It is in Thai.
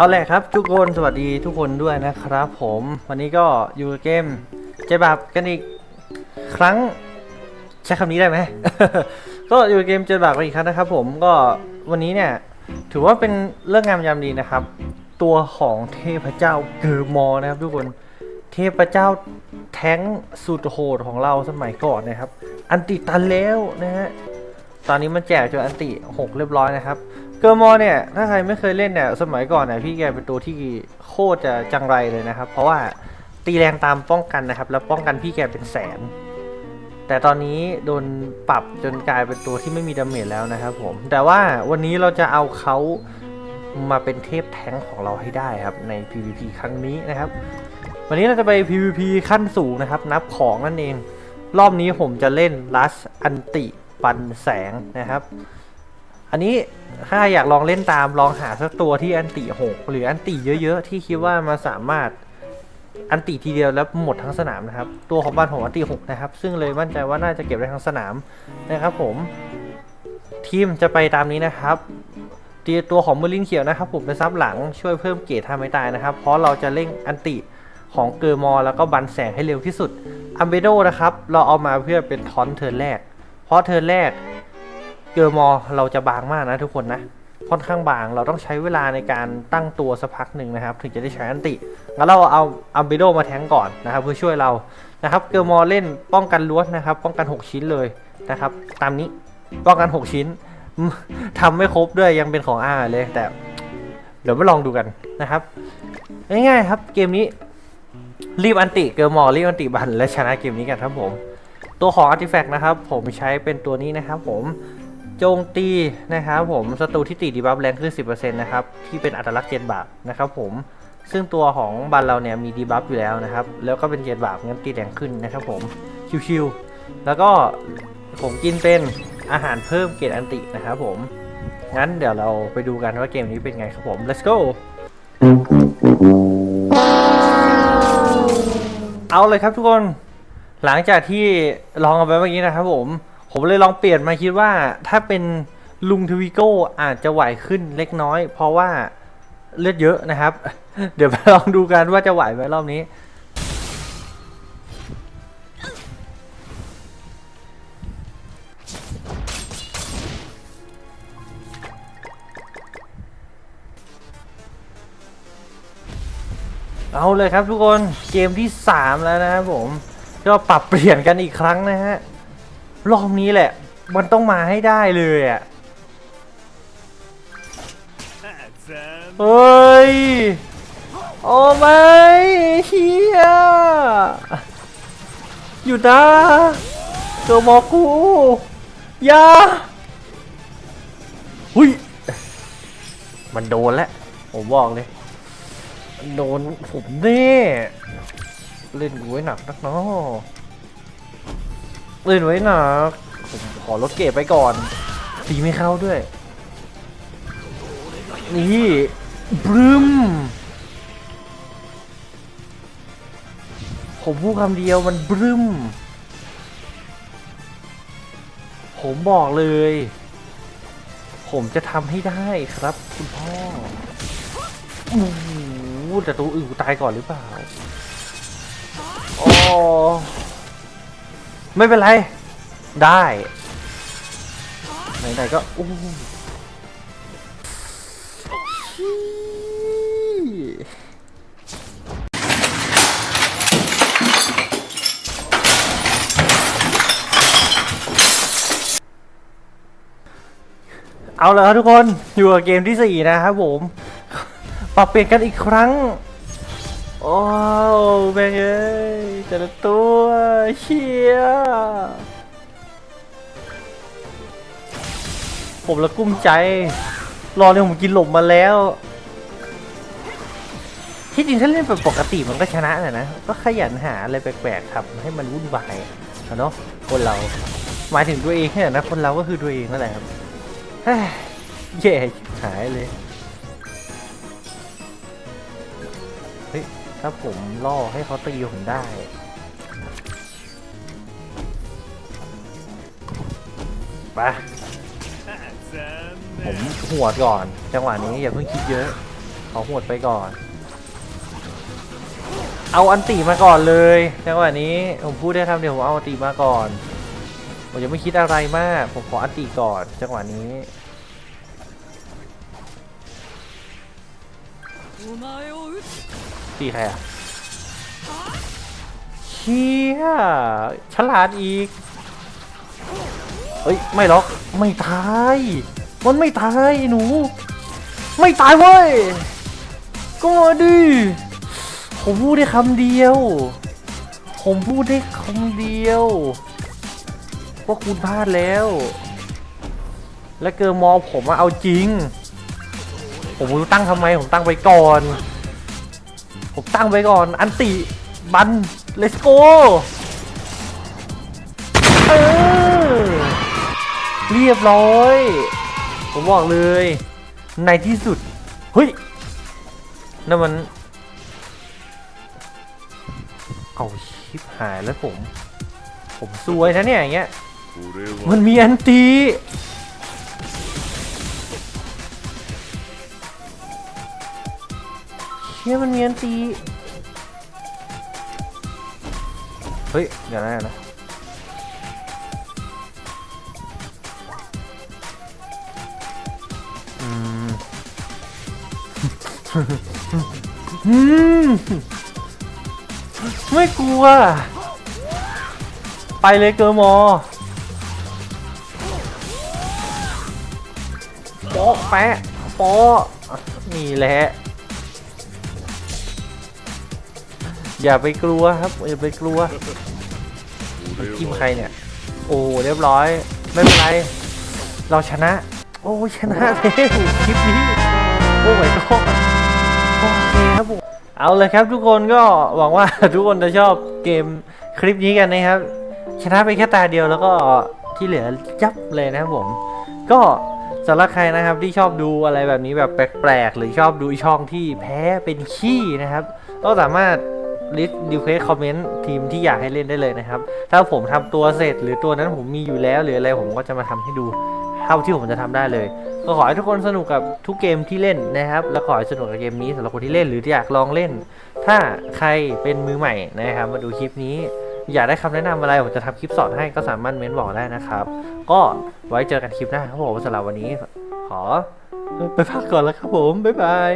เอาแหละครับทุกคนสวัสดีทุกคนด้วยนะครับผมวันนี้ก็อยู่เกมเจบับกันอีกครั้งใช้คำนี้ได้ไหม ก็อยู่เกมเจบับกันอีกครั้งนะครับ ผมก็วันนี้เนี่ยถือว่าเป็นเรื่องงามยามดีนะครับ ตัวของเทพเจ้าเกอร์มอนะครับ ทุกคนเทพเจ้าแท้งสุดโหดของเราสมัยก่อนนะครับ อันติตันแล้วนะฮะตอนนี้มันแจกจนอันติ 6 เรียบร้อยนะครับ เกอร์มอเนี่ยถ้าใครไม่เคยเล่นเนี่ยสมัยก่อนเนี่ยพี่แกเป็นตัวที่โคตรจะจังไรเลยนะครับ เพราะว่าตีแรงตามป้องกันนะครับ แล้วป้องกันพี่แกเป็นแสน แต่ตอนนี้โดนปรับจนกลายเป็นตัวที่ไม่มีดาเมจแล้วนะครับผมแต่ว่าวันนี้เราจะเอาเขามาเป็นเทพแท้งของเราให้ได้ครับใน PVP ครั้งนี้นะครับ วันนี้เราจะไป PVP ขั้นสูงนะครับ นับของนั่นเอง รอบนี้ผมจะเล่นลัสอันติปันแสงนะครับ อันนี้ถ้าอยากลองเล่นตามลองหาสักตัวที่อันติหกหรืออันติเยอะ ๆ ที่คิดว่ามาสามารถอันติทีเดียวแล้วหมดทั้งสนามนะครับ ตัวของบ้านผมอันติหกนะครับ ซึ่งเลยมั่นใจว่าน่าจะเก็บได้ทั้งสนามนะครับ ผม ทีมจะไปตามนี้นะครับตีตัวของมือลินเขียวนะครับ ผมเป็นซับหลังช่วยเพิ่มเกรดทำไม่ตายนะครับ เพราะเราจะเร่งอันติของเกอร์มอ แล้วก็บันแสงให้เร็วที่สุดอัมเบโดนะครับ เราเอามาเพื่อเป็นทอนเทิร์นแรก เพราะเทิร์นแรก เกอร์มอเราจะบางมากนะทุกคนนะค่อนข้างบางเราต้องใช้เวลาในการตั้งตัวสักพักหนึ่งนะครับ ถึงจะได้ใช้อันติงั้นเราเอาอัมเบโดมาแทงก่อนนะครับเพื่อช่วยเรานะครับเกอร์มอเล่นป้องกันล้วนนะครับ ป้องกัน 6 ชิ้นเลยนะครับ ตามนี้ป้องกัน 6 ชิ้นทำไม่ครบด้วยยังเป็นของอาเลยแต่ เดี๋ยวมาลองดูกันนะครับง่ายๆครับเกมนี้รีบอันติเกอร์มอร์รีบอันติบันและชนะเกมนี้กันครับผม ตัวของ Artifact นะครับ ผมใช้เป็นตัวนี้นะครับผม โจมตีนะครับผมศัตรูที่ตีดีบัฟแรงขึ้น 10%นะครับที่เป็นอัตลักษณ์เจ็ดบาทนะครับผมซึ่งตัวของบันเราเนี่ยมีดีบัฟอยู่แล้วนะครับแล้วก็เป็นเจ็ดบาทงั้นตีแรงขึ้นนะครับผมชิวๆแล้วก็ผมกินเป็นอาหารเพิ่มเกรดอันตินะครับผมงั้นเดี๋ยวเราไปดูกันว่าเกมนี้เป็นไงครับผม let's go เอาเลยครับทุกคน หลังจากที่ลองเอาไปเมื่อกี้นะครับผม ผมเลยลองเปลี่ยนมาคิดว่าถ้าเป็นลุงทวิโก้อาจจะไหวขึ้นเล็กน้อย เพราะว่าเลือดเยอะนะครับ เดี๋ยวไปลองดูกันว่าจะไหวไหมรอบนี้เอาเลยครับทุกคนเกมที่ 3 แล้วนะครับผมก็ปรับเปลี่ยนกันอีกครั้งนะฮะ รอบนี้แหละ มันต้องมาให้ได้เลยอะเฮ้ย โอ้ไม่เฮียอยู่นะตัวมอกูยาหุยมันโดนแล้ว ผมบอกเลย โดนผมแน่ เล่นไว้หนักนักเนาะ เล่นไว้หนักผมขอลดเกรดไปก่อนตีไม่เข้าด้วย นี่บรึมผมพูดคำเดียวมันบรึมผมบอกเลย ผมจะทำให้ได้ครับ คุณพ่อโอ้โหแต่ตัวอื่นกูตายก่อนหรือเปล่าโอ้ ไม่เป็นไร ได้ไหนๆก็อู้เอาเลยครับทุกคนอยู่กับเกมที่ 4 นะครับผม ปรับเปลี่ยนกันอีกครั้ง โอ้แม่งเอ้ยแต่ละตัวเชียผมละกุ้มใจ รอเนี่ยผมกินหลบมาแล้วที่จริงถ้าเล่นแบบปกติมันก็ชนะนะนะ ก็ขยันหาอะไรแปลกๆทำให้มันวุ่นวายอะเนาะคนเราหมายถึงตัวเองแค่นั้นะคนเราก็คือตัวเองนั่นแหละครับเฮ้ยแย่หายเลย ถ้าผมล่อให้เขาตีผมได้ ไป ผมหัวดก่อน จังหวะนี้อย่าเพิ่งคิดเยอะ ขอหวดไปก่อน เอาอันติมาก่อนเลยจังหวะนี้ผมพูดได้คำเดียวผมเอาอันติมาก่อน ผมยังไม่คิดอะไรมาก ผมขออันติก่อนจังหวะนี้ お前を撃つ ตีใครอะเฮียฉลาดอีก เฮ้ย ไม่หรอก ไม่ตาย มันไม่ตายหนู ไม่ตายเว้ย ก็มาดิผมพูดได้คำเดียว ผมพูดได้คำเดียว ว่าคุณพลาดแล้ว และเกิร์มอผมอะเอาจริง ผมรู้ตั้งทำไม ผมตั้งไปก่อน มตั้งไว้ก่อน อันติบันเลสโกเออเรียบร้อย ผมบอกเลย ในที่สุด เฮ้ยนั่นมัน เอาชิปหายแล้วผม ผมซวยนะเนี่ยอย่างเงี้ย มันมีอันตี เชี่ยมันมีอันตีเฮ้ยเดี๋ยวนะเดี๋ยวนะอืมอืมไม่กลัว ไปเลยเกอร์มอโป๊ะแปะโป๊ะนี่แหละ อย่าไปกลัวครับอย่าไปกลัวมักิมใครเนี่ย โอ้เรียบร้อย ไม่เป็นไร เราชนะ โอ้ชนะเลยคลิปนี้ โอ้ยก็โอเคครับผมเอาเลยครับทุกคนก็หวังว่าทุกคนจะชอบเกมคลิปนี้กันนะครับ ชนะไปแค่ตาเดียวแล้วก็ที่เหลือยับเลยนะครับผม ก็สำหรับใครนะครับที่ชอบดูอะไรแบบนี้แบบแปลกๆ หรือชอบดูช่องที่แพ้เป็นขี้นะครับ ก็สามารถ ลิสต์ดิวเคสคอมเมนต์ทีมที่อยากให้เล่นได้เลยนะครับ ถ้าผมทำตัวเสร็จหรือตัวนั้นผมมีอยู่แล้ว หรืออะไรผมก็จะมาทำให้ดูเท่าที่ผมจะทำได้เลย ก็ขอให้ทุกคนสนุกกับทุกเกมที่เล่นนะครับ และขอให้สนุกกับเกมนี้สำหรับคนที่เล่นหรือที่อยากลองเล่น ถ้าใครเป็นมือใหม่นะครับ มาดูคลิปนี้ อยากได้คำแนะนำอะไรผมจะทำคลิปสอนให้ก็สามารถเม้นบอกได้นะครับ ก็ไว้เจอกันคลิปหน้าครับผมสำหรับวันนี้ ขอไปพักก่อนแล้วครับผมบ๊ายบาย